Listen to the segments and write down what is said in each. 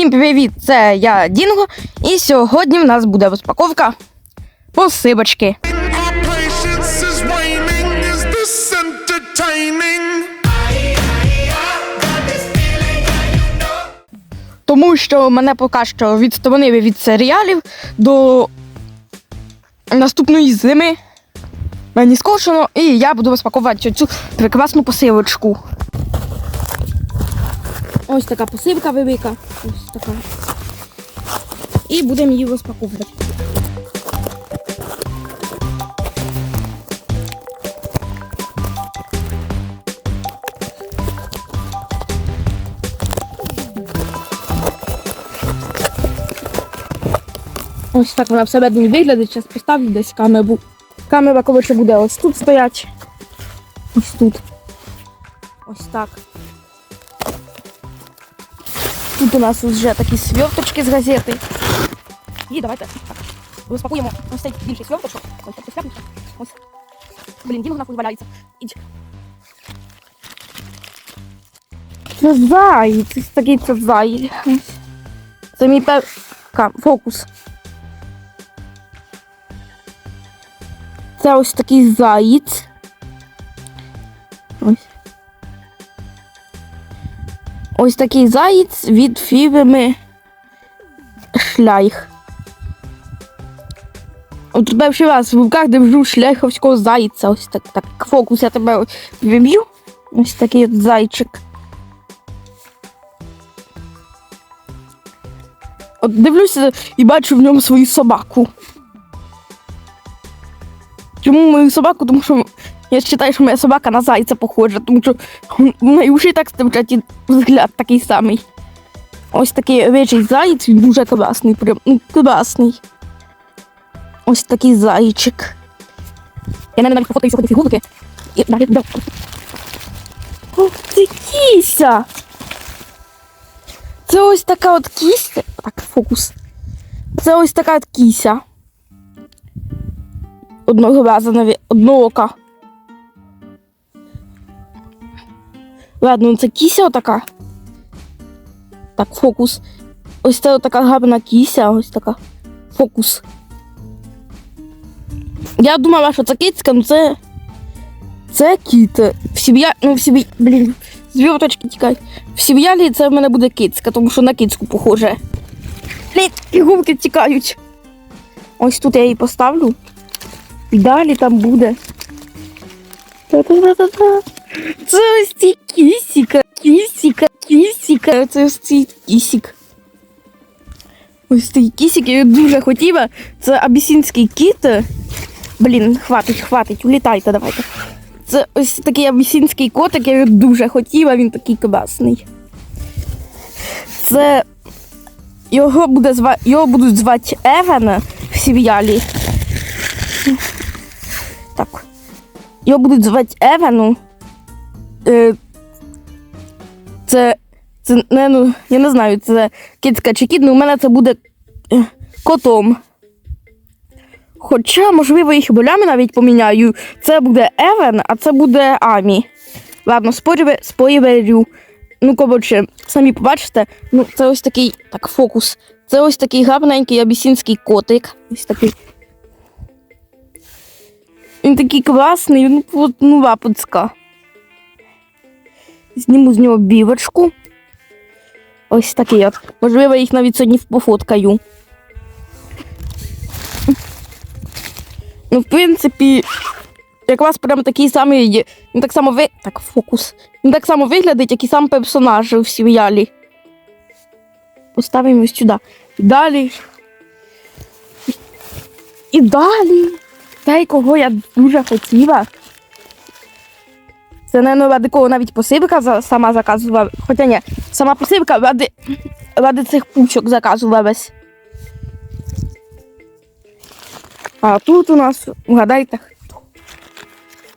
Всім привіт! Це я Дінго, і сьогодні в нас буде розпаковка посибочки. Тому що мене поки що відсторонили від серіалів до наступної зими. Мені скошено, і я буду розпаковувати цю прекрасну посилочку. Ось така посилка велика. Ось така. І будемо її розпаковувати. Ось так вона всередині виглядить. Зараз поставлю десь камеру. Камера, коротше, буде ось тут стоять. Ось тут. Ось так. Тут у нас вже такі сверточки з газети. І давайте так. Розпакуємо ось цей більший сверточок. Ось так посвятнуся. Ось. Блін, дім нахуй валяється. Ідь. Це. Ось такий це заєць. Це мій пер... Фокус. Це ось такий заєць. Ось такий заєць від фірми Шляйх. От перший раз в руках держу шляховського зайця. Ось так, так. Фокус я тебе виб'ю. Ось такий от зайчик. От дивлюся і бачу в ньому свою собаку. Чому мою собаку? Тому що я вважаю, що моя собака на зайця похожа, тому що неї уші так стирчать і взгляд такий самий. Ось такий речий заєць, він дуже класний, прям ну, класний. Ось такий зайчик. Я навіть пофотаю сьогодні фігурки. І далі да. О, це кіся! Це ось така от кіся. Так, фокус. Це ось така от кіся. Одного разу навіть Ладно, ну це кіся отака. Так, фокус. Ось це отака гарна кіся, ось така. Фокус. Я думала, що це кицька, ну це. Це кіт. В сім'я. Ну, в сім'я. Блін, звіроточки тікають. В сім'ялі це в мене буде кицька, тому що на кицьку похоже. Блін, фігурки тікають. Ось тут я її поставлю. І далі там буде. Це ось ці кісіка, кісіка, кісіка. Це ось цей кісік. Ось цей кісік, я дуже хотіла. Це абісінський кіт. Блін, хватить, хватить, улітайте, давайте. Це ось такий абісінський котик, я його дуже хотіла, він такий класний. Це його буде зва... його будуть звати Еван в серіалі. Так. Його будуть звати Евану. Е, це. Це не, ну, я не знаю, це кицька чи кіт, але у мене це буде е, котом. Хоча, можливо, їх болями навіть поміняю. Це буде Евен, а це буде Амі. Ладно, спойлер, спойлерю. Ну, коротше, самі побачите, ну, це ось такий так, фокус. Це ось такий гарненький абісінський котик. Ось такий. Він такий класний, от, ну лапочка. Зніму з нього білочку. Ось такий от. Можливо, їх навіть сьогодні пофоткаю. Ну, в принципі, як у вас прям такий самий. Він так само ви. Так, фокус. Він так само виглядить, як і сам персонаж у серіалі. Поставимо сюди. Далі. І далі. Той, кого я дуже хотіла. Це не ради кого навіть посилка за- сама заказувала. Хоча ні, сама посилка ради, ради цих пучок заказувалась. А тут у нас, угадайте.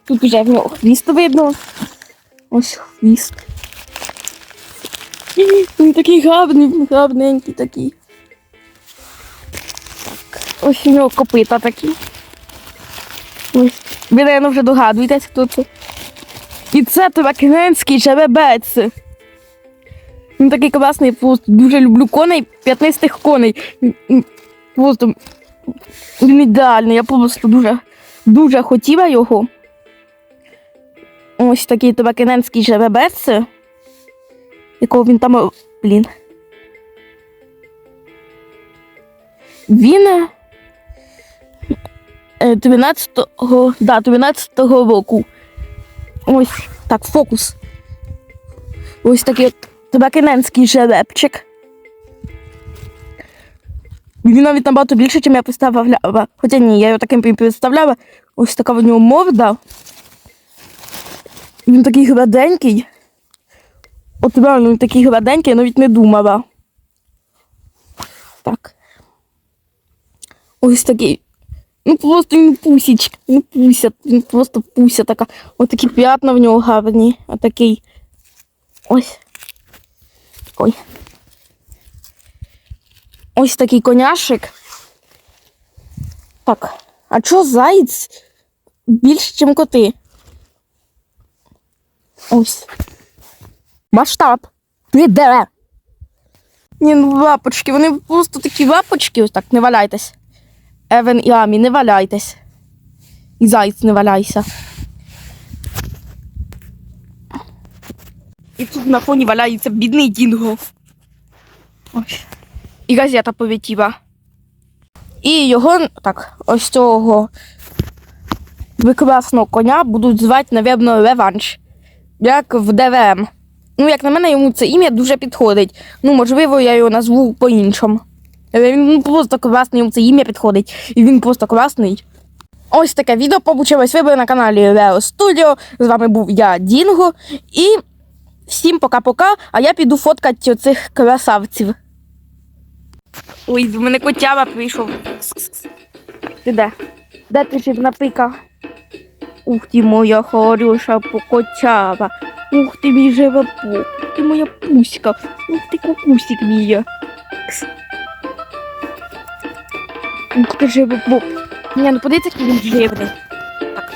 Тут вже в нього хвіст видно. Ось хвіст. Він такий гарний, гарненький такий. Так, ось у нього копита такі. Ви, наверное, вже догадуєтесь, хто це. І це Тракненський жеребець. Він такий класний, просто дуже люблю коней, п'ятнистих коней. Просто він ідеальний. Я просто дуже, дуже хотіла його. Ось такий табакиненський жеребець. Якого він там. Блін. Він. Е, 12-го, да, 12-го року. Ось так, фокус. Ось такий от табакиненський жеребчик. Він навіть набагато більше, ніж я представляла. Хоча ні, я його таким представляла. Ось така в нього морда. Він такий гладенький. От реально він такий гладенький, я навіть не думала. Так. Ось такий. Ну просто він пусічка, він пуся, він просто пуся така. Ось такі п'ятна в нього гарні. Отакий. Ось. Ой. Ось такий коняшик. Так. А чого заєць більше, ніж коти? Ось. Масштаб. Піде. Ні, ну лапочки, вони просто такі лапочки. Ось так, не валяйтесь. Евен і Амі, не валяйтесь. І зайць не валяйся. І тут на фоні валяється бідний Дінго. Ось. І газета полетіла. І його, так, ось цього прекрасного коня будуть звати, напевно, Реванш. Як в ДВМ. Ну, як на мене, йому це ім'я дуже підходить. Ну, можливо, я його назву по-іншому. Він просто класний, йому це ім'я підходить. І він просто класний. Ось таке відео получилось. Ви були на каналі Leo Studio. З вами був я, Дінго. І всім пока-пока. А я піду фоткати оцих красавців. Ой, до мене котява прийшов. Ти де? Де ти жив напика? Ух ти, моя хороша покотява. Ух ти, мій живопок. Ух ти моя пуська. Ух ти, кукусик мій. Ух ти. Ні, ну подивіться, який він живний. Так.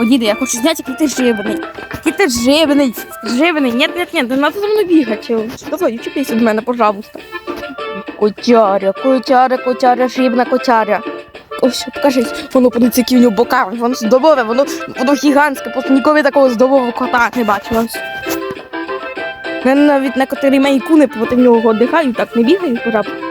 О, діди, я хочу зняти, який ти живний. Який ти живний. Живний. Ні, ні, ні, не треба за мною бігати. Давай, відчепись від мене, пожалуйста. Котяря, котяря, котяря, жибна котяря. Ось, покажись, воно подивіться, які в нього бока, воно здорове, воно, воно гігантське, просто ніколи такого здорового кота не бачила. У мене навіть некоторі мейкуни проти нього дихають, так не бігають, пожалуйста.